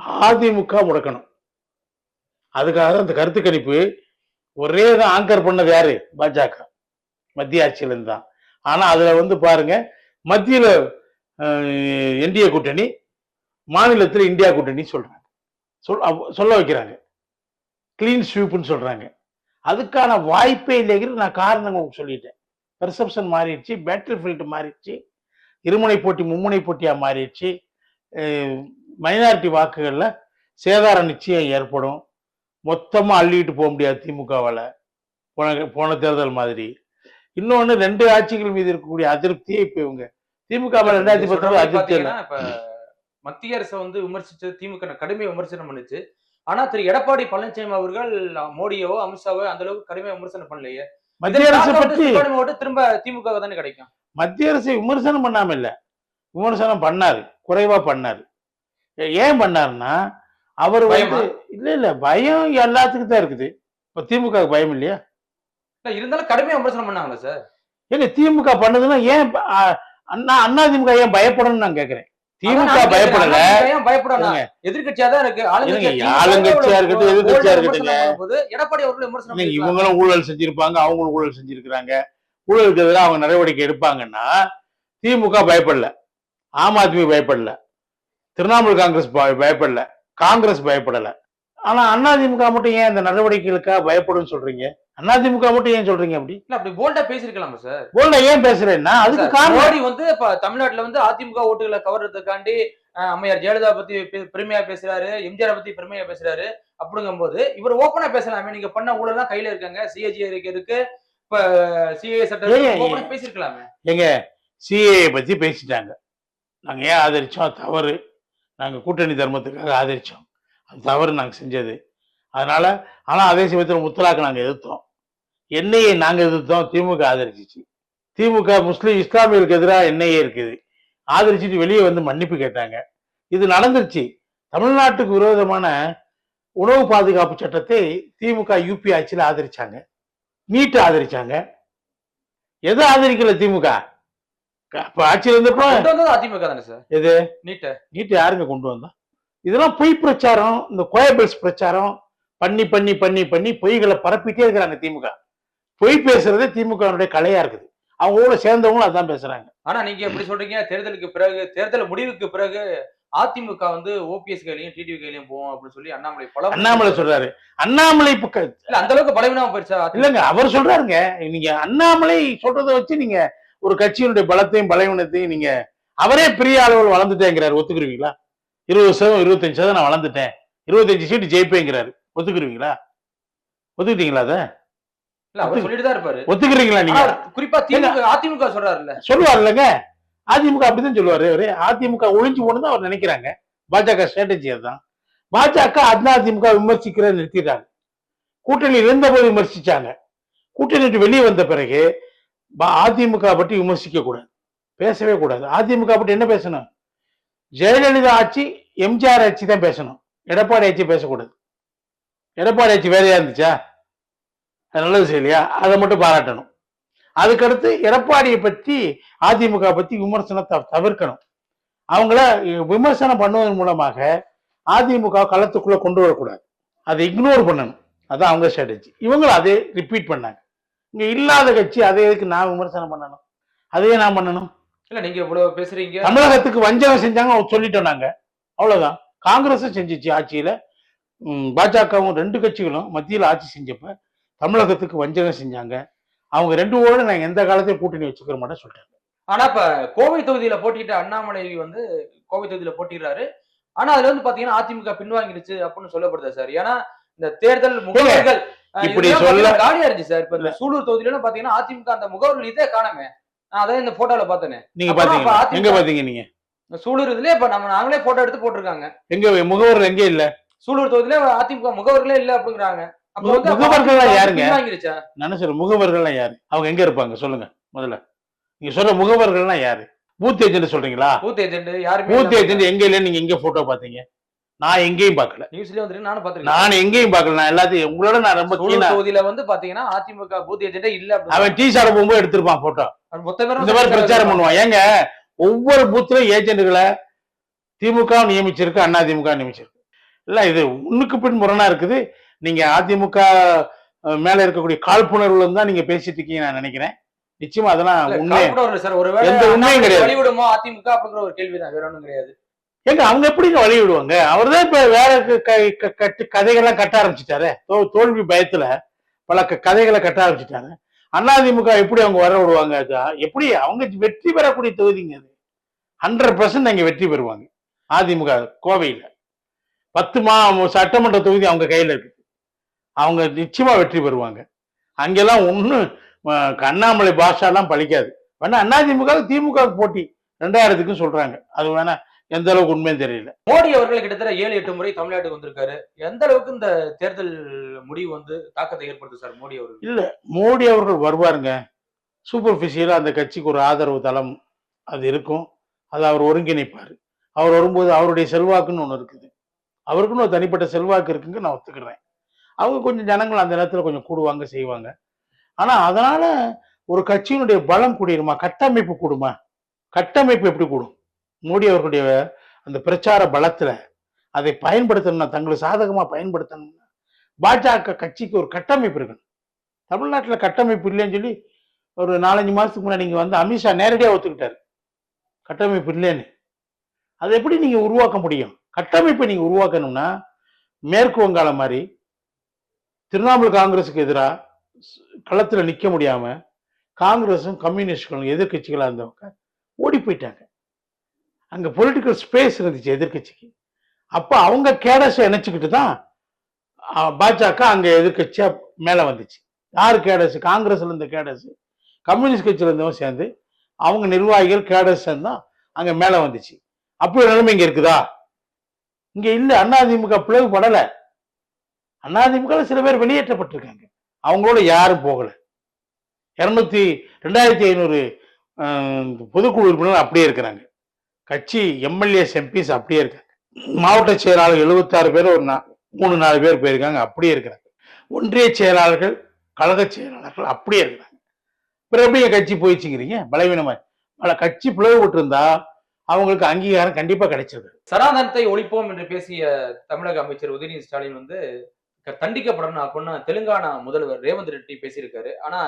அதிமுக முடக்கணும். அதுக்காக தான் இந்த கருத்து கணிப்பு ஒரே தான் ஆங்கர் பண்ணது யாரு? பாஜக. மத்திய ஆட்சியிலேருந்து தான் ஆனால் அதில் வந்து பாருங்க மத்தியில் என்டிஏ கூட்டணி மாநிலத்தில் இந்தியா கூட்டணி சொல்கிறாங்க சொல் அவ- சொல்ல வைக்கிறாங்க. கிளீன் ஸ்வீப்புன்னு சொல்கிறாங்க அதுக்கான வாய்ப்பே இல்லைங்கிறது நான் காரணம் உங்களுக்கு சொல்லிட்டேன். பெர்செப்ஷன் மாறிடுச்சு பேட்டில் ஃபீல்டு மாறிடுச்சு இருமுனை போட்டி மும்முனை போட்டியாக மாறிடுச்சு. மைனாரிட்டி வாக்குகளில் சேதாரம் நிச்சயம் ஏற்படும். மொத்தமாக அள்ளிட்டு போக முடியாது திமுகவால். போன போன தேர்தல் மாதிரி. இன்னொன்று ரெண்டு ஆட்சிகள் மீது இருக்கக்கூடிய அதிருப்தியே இப்போ இவங்க. திமுக ரெண்டாயிரத்தி பத்தொன்பது அதிருப்தி இப்ப மத்திய அரசை வந்து விமர்சிச்சு திமுக கடுமையா விமர்சனம் பண்ணுச்சு. ஆனா திரு எடப்பாடி பழனிசாமி அவர்கள் மோடியோ அமித்ஷாவோ அந்த அளவுக்கு கடுமையா விமர்சனம் பண்ணலையே. மத்திய அரசு பற்றி திரும்ப திமுக தானே கிடைக்கும். மத்திய அரசை விமர்சனம் பண்ணாம இல்ல. விமர்சனம் பண்ணாரு. குறைவா பண்ணாரு. ஏன் பண்ணாருன்னா அவர் வந்து? இல்ல இல்ல பயம் எல்லாத்துக்கும் தான் இருக்குது. இப்ப திமுக பயம் இல்லையா? இல்ல இருந்தாலும் கடுமையா விமர்சனம் பண்ணாங்களா சார்? ஏங்க திமுக பண்ணுதுன்னா ஏன் அண்ணா அண்ணா திமுக ஏன் பயப்படணும்னு நான் கேக்குறேன். திமுக பயப்படல. பயப்படணும் இருங்க. எதிர்க்கட்சியா தான் இருக்கு. ஆளுங்கட்சியா இருக்கட்டும், இருக்கட்டுங்க. பண்ணும்போது எடப்பாடி அவர்கள் விமர்சனம். இவங்களும் ஊழல் செஞ்சிருப்பாங்க அவங்களும் ஊழல் செஞ்சிருக்கிறாங்க. ஊழலுக்கு எதிராக அவங்க நடவடிக்கை எடுப்பாங்கன்னா திமுக பயப்படல. ஆம் ஆத்மி பயப்படல. திரிணாமுல் காங்கிரஸ் பய- பயப்படல. காங்கிரஸ் பயப்படல. ஆனா அதிமுக மட்டும் ஏன் இந்த நடவடிக்கைகளுக்காக பயப்படும் சொல்றீங்க? அதிமுக மட்டும் ஏன் சொல்றீங்க அப்படி? இல்ல அப்படி போல்டா பேசிருக்கலாமா சார் போல்ல ஏன் பேசுறேன்னா அதுக்கு காரணம் வந்து இப்ப தமிழ்நாட்டுல வந்து அதிமுக ஓட்டுகளை கவர்றதுக்காண்டி அம்மையார் ஜெயலலிதா பத்தி பெருமையா பேசுறாரு எம்ஜிஆர் பத்தி பெருமையா பேசுறாரு அப்படிங்கும்போது இவர் ஓப்பனா பேசலாமே நீங்க பண்ண ஊழல்லாம் கையில இருக்காங்க சிஏஜி இருக்கு இருக்கு இப்ப சிஏ சட்டம் பேசிருக்கலாமே எங்க சிஏஏ பத்தி பேசிட்டாங்க. நாங்க ஏன் ஆதரிச்சோம்? தவறு. நாங்கள் கூட்டணி தர்மத்துக்காக ஆதரித்தோம் அது தவறு நாங்கள் செஞ்சது. அதனால் ஆனால் அதே சமயத்தில் முத்தலாக்கு நாங்கள் எதிர்த்தோம். என்ஐஏ நாங்கள் எதிர்த்தோம் திமுக ஆதரிச்சிச்சு. திமுக முஸ்லீம் இஸ்லாமியர்களுக்கு எதிராக என்ஐஏ இருக்குது. ஆதரிச்சிட்டு வெளியே வந்து மன்னிப்பு கேட்டாங்க. இது நடந்துருச்சு. தமிழ்நாட்டுக்கு விரோதமான உணவு பாதுகாப்பு சட்டத்தை திமுக யூபி ஆட்சியில் ஆதரிச்சாங்க. நீட் ஆதரிச்சாங்க. எதை ஆதரிக்கல திமுக? அப்ப ஆட்சியில் இருந்தப்போ கொண்டு வந்தது அதிமுக தானே சார்? எது? நீட்ட. நீட் யாருங்க கொண்டு வந்தா? இதெல்லாம் பொய் பிரச்சாரம் இந்த கோயபிள்ஸ் பிரச்சாரம் பண்ணி பண்ணி பண்ணி பண்ணி பொய்களை பரப்பிட்டே இருக்கிறாங்க திமுக. பொய் பேசுறதே திமுகவுடைய கலையா இருக்குது. அவங்க கூட சேர்ந்தவங்களும் அதான் பேசுறாங்க. ஆனா நீங்க எப்படி சொல்றீங்க? தேர்தலுக்கு பிறகு தேர்தல் முடிவுக்கு பிறகு அதிமுக வந்து ஓபிஎஸ் கையிலையும் டிடிவி கையிலையும் போவோம் அப்படின்னு சொல்லி அண்ணாமலை பல அண்ணாமலை சொல்றாரு. அண்ணாமலை இல்ல அந்த அளவுக்கு பலவீனமா போயிருச்சா? இல்லங்க அவர் சொல்றாருங்க. நீங்க அண்ணாமலை சொல்றதை வச்சு நீங்க ஒரு கட்சியினுடைய பலத்தையும் பலவீனத்தையும் நீங்க அவரே பெரிய அளவில் வளர்ந்துட்டேங்கிறாரு. ஒத்துக்குருவீங்களா இருபது சதவீதம் இருபத்தஞ்சு சதவீதம் நான் வளர்ந்துட்டேன். இருபத்தஞ்சு சீட்டு ஜெயிப்பேங்கிறாரு. ஒத்துக்குருவீங்களா ஒத்துக்கிட்டீங்களா அதை? ஒத்துக்கிறீங்களா நீங்க? குறிப்பா திமுக அதிமுக சொல்றாருல்ல. சொல்லுவார் இல்லைங்க அதிமுக அப்படிதான் சொல்லுவாரு அவரு அதிமுக ஒளிஞ்சு போனதான் அவர் நினைக்கிறாங்க. பாஜக ஸ்ட்ராட்டஜி அதுதான். பாஜக அதிமுக விமர்சிக்கிற நிறுத்திட்டாங்க. கூட்டணி இருந்தபோது விமர்சிச்சாங்க. கூட்டணி வெளியே வந்த பிறகு அதிமுக பற்றி விமர்சிக்க கூடாது. பேசவே கூடாது. அதிமுக பற்றி என்ன பேசணும்? ஜெயலலிதா ஆட்சி எம்ஜிஆர் ஆட்சி தான் பேசணும். எடப்பாடி ஆட்சி பேசக்கூடாது. எடப்பாடி ஆட்சி வேலையா இருந்துச்சா? அது நல்லது செய்யலையா? அதை மட்டும் பாராட்டணும். அதுக்கடுத்து எடப்பாடியை பற்றி அதிமுக பற்றி விமர்சனத்தை தவிர்க்கணும். அவங்கள விமர்சனம் பண்ணுவதன் மூலமாக அதிமுக களத்துக்குள்ளே கொண்டு வரக்கூடாது. அதை இக்னோர் பண்ணணும். அதான் அவங்க ஸ்ட்ராட்டஜி இவங்களும் அதே ரிப்பீட் பண்ணாங்க. இங்க இல்லாத கட்சி அதை எதுக்கு நான் விமர்சனம் பண்ணணும். அதையே நான் பண்ணணும். இல்ல நீங்க இவ்வளவு பேசுறீங்க. தமிழகத்துக்கு வஞ்சகம் செஞ்சாங்க அவங்க சொல்லிட்டோம் நாங்க. அவ்வளவுதான். காங்கிரஸும் செஞ்சுச்சு ஆட்சியில. பாஜகவும் ரெண்டு கட்சிகளும் மத்தியில் ஆட்சி செஞ்சப்ப தமிழகத்துக்கு வஞ்சகம் செஞ்சாங்க. அவங்க ரெண்டு ஓட நான் எந்த காலத்தையும் கூட்டணி வச்சுக்கிற மாட்டேன் சொல்லிட்டாங்க. ஆனா இப்ப கோவை தொகுதியில போட்டியிட்ட அண்ணாமலை வந்து கோவை தொகுதியில போட்டிடுறாரு ஆனா அதுல வந்து பாத்தீங்கன்னா அதிமுக பின்வாங்கிடுச்சு அப்படின்னு சொல்லப்படுது சார். ஏன்னா இந்த தேர்தல் முகவர்கள் இப்படி சொல்ல- காலியா இருந்துச்சு சார். இப்ப இந்த சூலூர் தொகுதியில பாத்தீங்கன்னா அதிமுக அந்த முகவர்கள் இதே காணாமே. நான் அதான் இந்த போட்டோல பார்த்தேனே. நீங்க பாத்தீங்க எங்க பாத்தீங்க நீங்க? சூலூர் இதுலயே இப்ப நம்ம நாங்களே போட்டோ எடுத்து போட்டிருக்காங்க. எங்க முகவர்கள் எங்க இல்ல? சூலூர் தொகுதியில அதிமுக முகவர்களே இல்ல அப்படிங்கிறாங்க. முகவர்கள்லாம் யாருங்க? நான் சொல்ற முகவர்கள்லாம் யாரு? அவங்க எங்க இருப்பாங்க? சொல்லுங்க முதல்ல. நீங்க சொல்ற முகவர்கள்லாம் யாரு? பூத் ஏஜென்ட் சொல்றீங்களா? பூத் ஏஜென்ட் யாருமே பூத் ஏஜென்ட் எங்க இல்ல நீங்க எங்க போட்டோ பாத்தீங்க? நான் எங்கேயும் பார்க்கல. நியூஸ்லயே வந்துட்டு நானும் பாத்துருக்கேன் நான் எங்கேயும் பார்க்கல. நான் எல்லாத்தையும் உங்களோட நான் ரொம்ப கீழே தொகுதியில வந்து பாத்தீங்கன்னா அதிமுக பூத் ஏஜென்டே இல்ல அவன் டீ சாப்பிட போகும்போது எடுத்திருப்பான் போட்டோ மொத்த பேரும் இந்த மாதிரி பிரச்சாரம் பண்ணுவான். ஏங்க ஒவ்வொரு பூத்துலயும் ஏஜென்ட்டுகளை திமுக நியமிச்சிருக்கு அண்ணா திமுக நியமிச்சிருக்கு. இல்ல இது முன்னுக்கு பின் முரணா இருக்குது. நீங்க அதிமுக மேல இருக்கக்கூடிய காழ்ப்புணர்வுல தான் நீங்க பேசிட்டு இருக்கீங்க நான் நினைக்கிறேன். நிச்சயமா அதெல்லாம் உண்மை சார் ஒருவேளை உண்மையும் கிடையாது. வழிவிடுமோ அதிமுக அப்படிங்கிற ஒரு கேள்விதான். வேற ஒண்ணும் கிடையாது. ஏங்க அவங்க எப்படிங்க வழி விடுவாங்க அவர் தான் இப்ப வேற க- க- கட்டு கதைகள்லாம் கட்ட ஆரம்பிச்சிட்டாரு. தோ- தோல்வி பயத்துல பல க- கதைகளை கட்ட ஆரம்பிச்சிட்டாரு. அதிமுக எப்படி அவங்க வர விடுவாங்க? எப்படி அவங்க வெற்றி பெறக்கூடிய தொகுதிங்க அது. ஹண்ட்ரட் பர்சன்ட் அங்கே வெற்றி பெறுவாங்க. அதிமுக கோவையில். பத்து மா சட்டமன்ற தொகுதி அவங்க கையில் இருக்குது அவங்க நிச்சயமா வெற்றி பெறுவாங்க. அங்கெல்லாம் ஒன்றும் அண்ணாமலை பாஷாலாம் பழிக்காது. வேணா அதிமுக திமுக போட்டி. ரெண்டாயிரத்துக்கும் சொல்றாங்க. அது வேணா எந்த அளவுக்கு உண்மைன்னு தெரியல. மோடி அவர்கள் கிட்டத்தட்ட ஏழு எட்டு முறை தமிழ்நாட்டுக்கு வந்திருக்காரு. எந்த அளவுக்கு இந்த தேர்தல் முடிவு வந்து தாக்கத்தை ஏற்படுத்து சார் மோடி அவர்கள்? இல்ல மோடி அவர்கள் வருவாருங்க. சூப்பர்ஃபிஷியலா அந்த கட்சிக்கு ஒரு ஆதரவு தளம் அது இருக்கும். அதை அவர் ஒருங்கிணைப்பார். அவர் வரும்போது அவருடைய செல்வாக்குன்னு ஒன்று இருக்குது. அவருக்குன்னு ஒரு தனிப்பட்ட செல்வாக்கு இருக்குங்க நான் ஒத்துக்கிறேன். அவங்க கொஞ்சம் ஜனங்கள் அந்த நேரத்தில் கொஞ்சம் கூடுவாங்க செய்வாங்க. ஆனா அதனால ஒரு கட்சியினுடைய பலம் கூடிருமா கட்டமைப்பு கூடுமா? கட்டமைப்பு எப்படி கூடும்? மோடி அவர்களுடைய அந்த பிரச்சார பலத்துல அதை பயன்படுத்தணும்னா தங்களுக்கு சாதகமா பயன்படுத்தணும்னா பாஜக கட்சிக்கு ஒரு கட்டமைப்பு இருக்கணும். தமிழ்நாட்டில் கட்டமைப்பு இல்லைன்னு சொல்லி ஒரு நாலஞ்சு மாதத்துக்கு முன்னாடி நீங்கள் வந்து அமித்ஷா நேரடியாக ஒத்துக்கிட்டாரு. கட்டமைப்பு இல்லைன்னு. அதை எப்படி நீங்கள் உருவாக்க முடியும்? கட்டமைப்பை நீங்கள் உருவாக்கணும்னா மேற்கு வங்காளம் மாதிரி திரிணாமுல் காங்கிரஸுக்கு எதிராக களத்தில் நிற்க முடியாமல் காங்கிரஸும் கம்யூனிஸ்ட்களும் எதிர்கட்சிகளாக இருந்தவங்க ஓடி போயிட்டாங்க. அங்கே பொலிட்டிக்கல் ஸ்பேஸ் இருந்துச்சு எதிர்க்கட்சிக்கு. அப்போ அவங்க கேடஸை இணைச்சிக்கிட்டு தான் பாஜக அங்கே எதிர்கட்சியாக மேலே வந்துச்சு. யார் கேடஸ் காங்கிரஸ்ல இருந்த கேடஸ் கம்யூனிஸ்ட் கட்சியில் இருந்தவங்க சேர்ந்து அவங்க நிர்வாகிகள் கேடஸ் தான் அங்கே மேலே வந்துச்சு. அப்படி நிலைமை இங்கே இருக்குதா? இங்கே இல்லை. அதிமுக பிளவுபடல. அதிமுக சில பேர் வெளியேற்றப்பட்டிருக்காங்க. அவங்களோட யாரும் போகலை. இரநூத்தி ரெண்டாயிரத்தி ஐநூறு பொதுக்குழு உறுப்பினர் அப்படியே இருக்கிறாங்க. கட்சி எம்எல்ஏஸ் எம்பிஸ் அப்படியே இருக்காங்க. மாவட்ட செயலாளர் எழுபத்தாறு பேர் ஒரு மூணு நாலு பேர் போயிருக்காங்க அப்படியே இருக்கிறாங்க. ஒன்றிய செயலாளர்கள் கழக செயலாளர்கள் அப்படியே இருக்கிறாங்க. அப்புறம் எப்படி கட்சி போயிடுச்சுங்கிறீங்க? பலவீனமா பல கட்சி பிளவுபட்டு இருந்தா அவங்களுக்கு அங்கீகாரம் கண்டிப்பா கிடைச்சிருக்கு சனாதனத்தை ஒழிப்போம் என்று பேசிய தமிழக அமைச்சர் உதயநிதி ஸ்டாலின் வந்து தண்டிக்கப்படணும் அப்படின்னு தெலுங்கானா முதல்வர் ரேவந்த் ரெட்டி பேசியிருக்காரு. ஆனா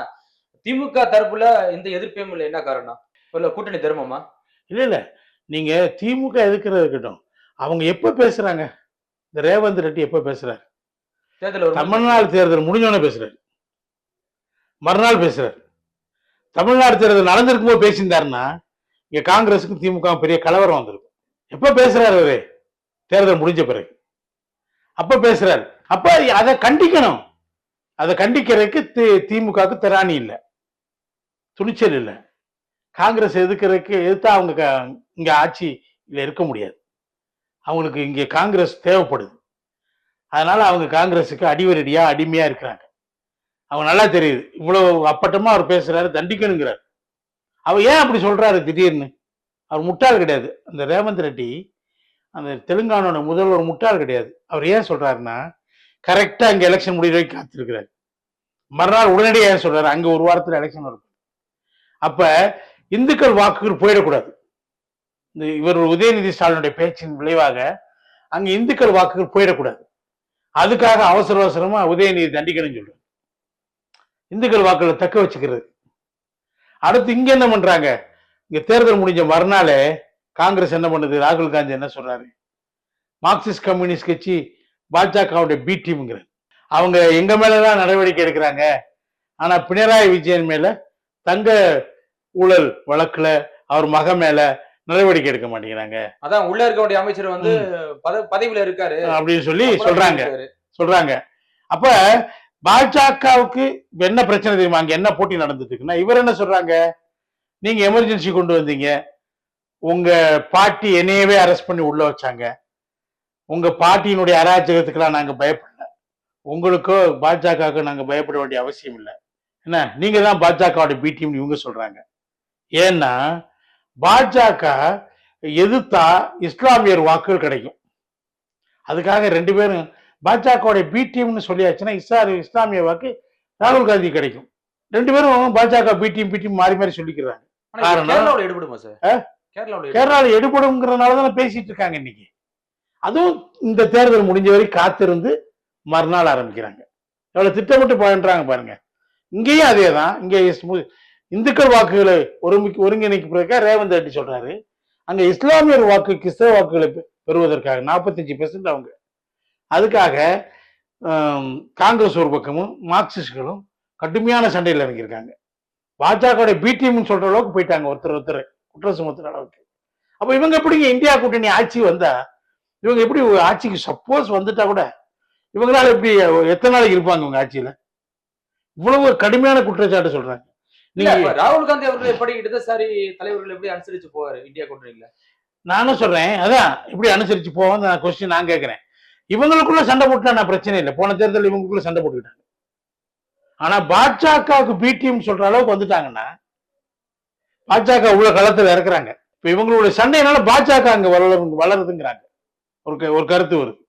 திமுக தரப்புல இந்த எதிர்ப்பையும் இல்லை. என்ன காரணம்? இல்ல கூட்டணி தர்மமா? இல்ல இல்ல. நீங்க திமுக எதுக்குறது இருக்கட்டும். அவங்க எப்ப பேசுறாங்க? இந்த ரேவந்த் ரெட்டி எப்ப பேசுறாரு? தேர்தல் தமிழ்நாடு தேர்தல் முடிஞ்சோடனே பேசுறாரு. மறுநாள் பேசுறாரு. தமிழ்நாடு தேர்தல் நடந்திருக்கும் போது பேசியிருந்தாருன்னா இங்க காங்கிரஸுக்கும் திமுக பெரிய கலவரம் வந்திருக்கும். எப்ப பேசுறாரு அவரு? தேர்தல் முடிஞ்ச பிறகு. அப்ப பேசுறாரு. அப்ப அதை கண்டிக்கணும். அதை கண்டிக்கிறதுக்கு தி- திமுகவுக்கு திராணி இல்லை. துணிச்சல் இல்லை. காங்கிரஸ் எதுக்குறதுக்கு எதிர்த்தா அவங்க இங்கே ஆட்சியில் இருக்க முடியாது. அவங்களுக்கு இங்கே காங்கிரஸ் தேவைப்படுது. அதனால அவங்க காங்கிரஸுக்கு அடிவரடியாக அடிமையாக இருக்கிறாங்க. அவங்க நல்லா தெரியுது. இவ்வளோ அப்பட்டமாக அவர் பேசுகிறாரு தண்டிக்கணுங்கிறார். அவர் ஏன் அப்படி சொல்கிறாரு திடீர்னு? அவர் முட்டாள் கிடையாது. அந்த ரேவந்த் ரெட்டி அந்த தெலுங்கானாவோட முதல்வர் முட்டாள் கிடையாது. அவர் ஏன் சொல்கிறாருன்னா கரெக்டாக அங்கே எலெக்ஷன் முடிவு வரைக்கும் காத்திருக்கிறாரு. மறுநாள் உடனடியாக ஏன் அங்கே ஒரு வாரத்தில் எலெக்ஷன் வரும் அப்போ இந்துக்கள் வாக்குகள் போயிடக்கூடாது. இந்த இவர் உதயநிதி ஸ்டாலினுடைய பேச்சின் விளைவாக அங்கே இந்துக்கள் வாக்குகள் போயிடக்கூடாது. அதுக்காக அவசர அவசரமா உதயநிதி தண்டிக்கணும்னு சொல்றாரு. இந்துக்கள் வாக்குகளை தக்க வச்சுக்கிறது. அடுத்து இங்க என்ன பண்றாங்க? இங்க தேர்தல் முடிஞ்ச மறுநாளே காங்கிரஸ் என்ன பண்ணுது? ராகுல் காந்தி என்ன சொல்றாரு? மார்க்சிஸ்ட் கம்யூனிஸ்ட் கட்சி பாஜகவுடைய பி டீம்ங்கிறார். அவங்க எங்க மேலதான் நடவடிக்கை எடுக்கிறாங்க? ஆனா பினராயி விஜயன் மேல தங்க ஊழல் வழக்குல அவர் மக மேல நடவடிக்கை எடுக்க மாட்டேங்கிறாங்க. அதான் உள்ள இருக்க வேண்டிய அமைச்சர் வந்து பத- பதவியில இருக்காரு. அப்படின்னு சொல்லி சொல்றாங்க. சொல்றாங்க. அப்ப பாஜகவுக்கு என்ன பிரச்சனை தெரியுமா? அங்க என்ன போட்டி நடந்துட்டு இருக்குன்னா இவர் என்ன சொல்றாங்க? நீங்க எமர்ஜென்சி கொண்டு வந்தீங்க. உங்க பாட்டி என்னையவே அரெஸ்ட் பண்ணி உள்ள வச்சாங்க. உங்க பாட்டியினுடைய அராஜகத்துக்கெல்லாம் நாங்க பயப்படல. உங்களுக்கோ பாஜகவுக்கு நாங்க பயப்பட வேண்டிய அவசியம் இல்லை. என்ன? நீங்க தான் பாஜகவோட பி டீம் இவங்க சொல்றாங்க. ஏன்னா பாஜக எதிர்த்தா இஸ்லாமியர் வாக்குகள் கிடைக்கும். அதுக்காக ரெண்டு பேரும் பாஜகவுடைய பி டீம்னு சொல்லியாச்சுன்னா இஸ்லா இஸ்லாமிய வாக்கு ராகுல் காந்தி கிடைக்கும். ரெண்டு பேரும் பாஜக பி டீம் பி டீம் மாறி மாறி சொல்லிக்கிறாங்க? கேரளாவுல எடுபடுங்கிறனால தானே பேசிட்டு இருக்காங்க இன்னைக்கு. அதுவும் இந்த தேர்தல் முடிஞ்ச வரை காத்திருந்து மறுநாள் ஆரம்பிக்கிறாங்க. எவ்வளவு திட்டமிட்டு பண்றாங்க பாருங்க. இங்கேயும் அதே தான் இங்கே இந்துக்கள் வாக்குகளை ஒருமி ஒருங்கிணைக்கிறதுக்காக ரேவந்த் ரெட்டி சொல்றாரு. அங்க இஸ்லாமியர் வாக்கு கிறிஸ்தவ வாக்குகளை பெறுவதற்காக நாற்பத்தஞ்சு பெர்சன்ட் அவங்க. அதுக்காக காங்கிரஸ் ஒரு பக்கமும் மார்க்சிஸ்டுகளும் கடுமையான சண்டையில் இறங்கியிருக்காங்க. பாஜக பி டீம்னு சொல்ற அளவுக்கு போயிட்டாங்க ஒருத்தர் ஒருத்தர் குற்றம் சுமத்துற அளவுக்கு. அப்ப இவங்க எப்படிங்க இந்தியா கூட்டணி ஆட்சி வந்தா இவங்க எப்படி ஒரு ஆட்சிக்கு சப்போஸ் வந்துட்டா கூட இவங்களால எப்படி எத்தனை நாளைக்கு இருப்பாங்க இவங்க ஆட்சியில? இவ்வளவு கடுமையான குற்றச்சாட்டு சொல்றாங்க. ராகுல் காந்தி அவர்கள் எப்படி இடதுசாரி தலைவர்கள் எப்படி அனுசரிச்சு போவாரு? இந்தியா கூட்டணியில. நானும் சொல்றேன் அதான் இப்படி அனுசரிச்சு போவோம் நான் கொஸ்டின் நான் கேட்கிறேன். இவங்களுக்குள்ள சண்டை போட்டா நான் பிரச்சனை இல்லை. போன தேர்தல் இவங்களுக்குள்ள சண்டை போட்டுக்கிட்டாங்க. ஆனா பாஜகவுக்கு பி டீம் சொல்ற அளவுக்கு வந்துட்டாங்கன்னா பாஜக உள்ள களத்துல இறக்குறாங்க. இப்ப இவங்களுடைய சண்டையினால பாஜக அங்க வளரு வளருதுங்கிறாங்க. ஒரு ஒரு கருத்து வருது.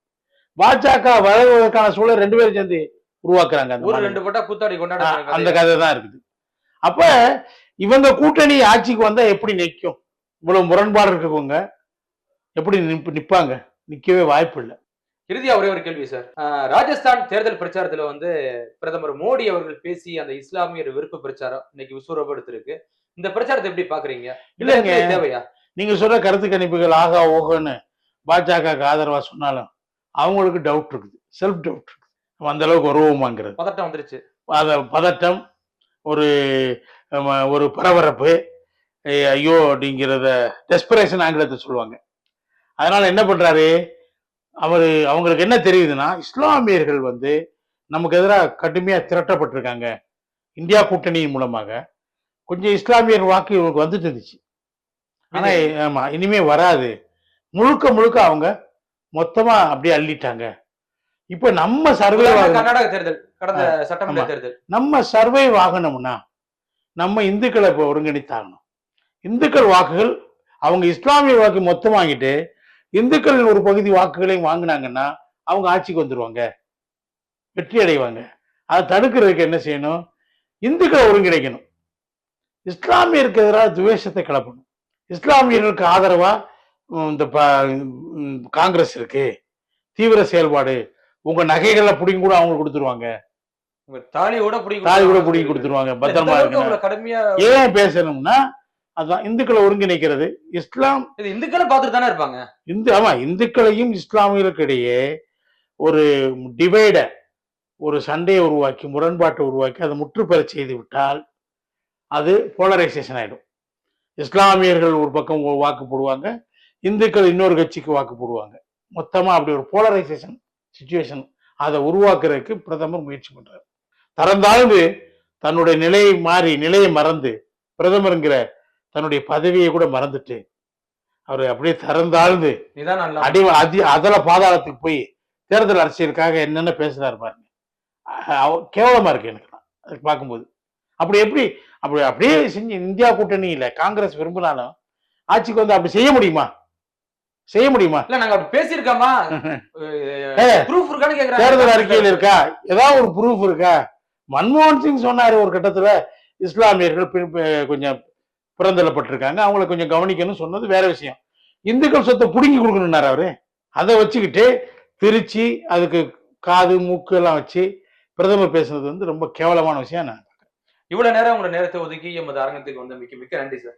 பாஜக வளருவதற்கான சூழல் ரெண்டு பேரும் சேர்ந்து உருவாக்குறாங்க அந்த. ரெண்டு பட்டா கூத்தாடி ஆ, கொண்டாட அந்த கதை தான் இருக்குது. அப்ப இவங்க கூட்டணி ஆட்சிக்கு வந்தா எப்படி நிற்கும் இவ்வளவு முரண்பாடு இருக்கவங்க எப்படி நிப்பாங்க? நிக்கவே வாய்ப்பு இல்லை. இறுதியா ஒரே ஒரு கேள்வி சார். ராஜஸ்தான் தேர்தல் பிரச்சாரத்துல வந்து பிரதமர் மோடி அவர்கள் பேசி அந்த இஸ்லாமியர் விருப்ப பிரச்சாரம் இன்னைக்கு விஸ்வரூபம் எடுத்திருக்கு இந்த பிரச்சாரத்தை எப்படி பாக்குறீங்க? இல்லைங்க. தேவையா? நீங்க சொல்ற கருத்து கணிப்புகள் ஆகா ஓகோன்னு பாஜகவுக்கு ஆதரவா சொன்னாலும் அவங்களுக்கு டவுட் இருக்குது. செல்ஃப் டவுட் இருக்குது. அந்த அளவுக்கு வருவோமாங்கிறது. பதட்டம் வந்துருச்சு. பதட்டம் ஒரு ஒரு பரபரப்பு ஐயோ அப்படிங்கிறத டெஸ்பரேஷன் ஆங்கிலத்தை சொல்லுவாங்க. அதனால என்ன பண்றாரு? அவரு அவங்களுக்கு என்ன தெரியுதுன்னா இஸ்லாமியர்கள் வந்து நமக்கு எதிராக கடுமையா திரட்டப்பட்டிருக்காங்க. இந்தியா கூட்டணியின் மூலமாக. கொஞ்சம் இஸ்லாமியர் வாக்கு இவங்களுக்கு வந்துட்டு இருந்துச்சு. ஆனா ஆமா இனிமே வராது. முழுக்க முழுக்க அவங்க மொத்தமா அப்படியே அள்ளிட்டாங்க. இப்ப நம்ம சர்வே கர்நாடக தேர்தல். கடந்த சட்டமன்ற. தேர்தல். நம்ம சர்வைவ் ஆகணும்னா நம்ம இந்துக்களை இப்போ ஒருங்கிணைத்தாகணும். இந்துக்கள் வாக்குகள் அவங்க இஸ்லாமிய வாக்கு மொத்தம் வாங்கிட்டு இந்துக்களின் ஒரு பகுதி வாக்குகளையும் வாங்கினாங்கன்னா அவங்க ஆட்சிக்கு வந்துருவாங்க. வெற்றி அடைவாங்க. அதை தடுக்கிறதுக்கு என்ன செய்யணும்? இந்துக்களை ஒருங்கிணைக்கணும். இஸ்லாமியருக்கு எதிராக துவேஷத்தை கிளப்பணும். இஸ்லாமியர்களுக்கு ஆதரவா இந்த காங்கிரஸ் இருக்கு. தீவிர செயல்பாடு உங்க நகைகளை பிடிங்க கூட அவங்களுக்கு கொடுத்துருவாங்க. உங்க தாலியோட பிடிக்கும் தாலி கூட பிடிங்கி கொடுத்துருவாங்க பத்திரமா கடுமையா ஏன் பேசணும்னா அதான் இந்துக்களை ஒருங்கிணைக்கிறது. இஸ்லாம் இது இந்துக்களை பார்த்துட்டு தானே இருப்பாங்க. இந்து ஆமா இந்துக்களையும் இஸ்லாமியர்களுக்கு இடையே ஒரு டிவைட ஒரு சண்டையை உருவாக்கி முரண்பாட்டை உருவாக்கி அதை முற்றுப்பெற செய்து விட்டால் அது போலரைசேஷன் ஆயிடும். இஸ்லாமியர்கள் ஒரு பக்கம் வாக்கு போடுவாங்க இந்துக்கள் இன்னொரு கட்சிக்கு வாக்கு போடுவாங்க. மொத்தமா அப்படி ஒரு போலரைசேஷன் சுச்சுவேஷன் அதை உருவாக்குறதுக்கு பிரதமர் முயற்சி பண்றாரு. தரந்தாழ்ந்து தன்னுடைய நிலையை மாறி நிலையை மறந்து பிரதமருங்கிற தன்னுடைய பதவியை கூட மறந்துட்டு அவர் அப்படியே திறந்தாழ்ந்து அடி அதி அதல பாதாளத்துக்கு போய் தேர்தல் அரசியலுக்காக என்னென்ன பேசுறாரு பாருங்க. கேவலமா இருக்கு எனக்கு அது பார்க்கும்போது. அப்படி எப்படி அப்படி அப்படியே செஞ்சு இந்தியா கூட்டணியில காங்கிரஸ் விரும்பினாலும் ஆட்சிக்கு வந்து அப்படி செய்ய முடியுமா? செய்ய முடியுமா? இல்ல நாங்க அப்படி பேசியிருக்கோமா ப்ரூஃப் *laughs* இருக்கான்னு தேர்தல் கேக்குறாங்க அறிக்கையில் இருக்கா? ஏதாவது ஒரு ப்ரூஃப் இருக்கா? மன்மோகன் சிங் சொன்னாரு ஒரு கட்டத்துல இஸ்லாமியர்கள் கொஞ்சம் புறந்தள்ளப்பட்டிருக்காங்க. அவங்கள கொஞ்சம் கவனிக்கணும்னு சொன்னது வேற விஷயம். இந்துக்கள் சொத்தை புடுங்கி கொடுக்கணும்னாரு அவரு. அதை வச்சுக்கிட்டு திருச்சி அதுக்கு காது மூக்கு எல்லாம் வச்சு பிரதமர் பேசுனது வந்து ரொம்ப கேவலமான விஷயம் நான் இவ்வளவு நேரம் உங்களோட நேரத்தை ஒதுக்கி எமது அரங்கத்துக்கு வந்த மிக்க மிக்க நன்றி சார்.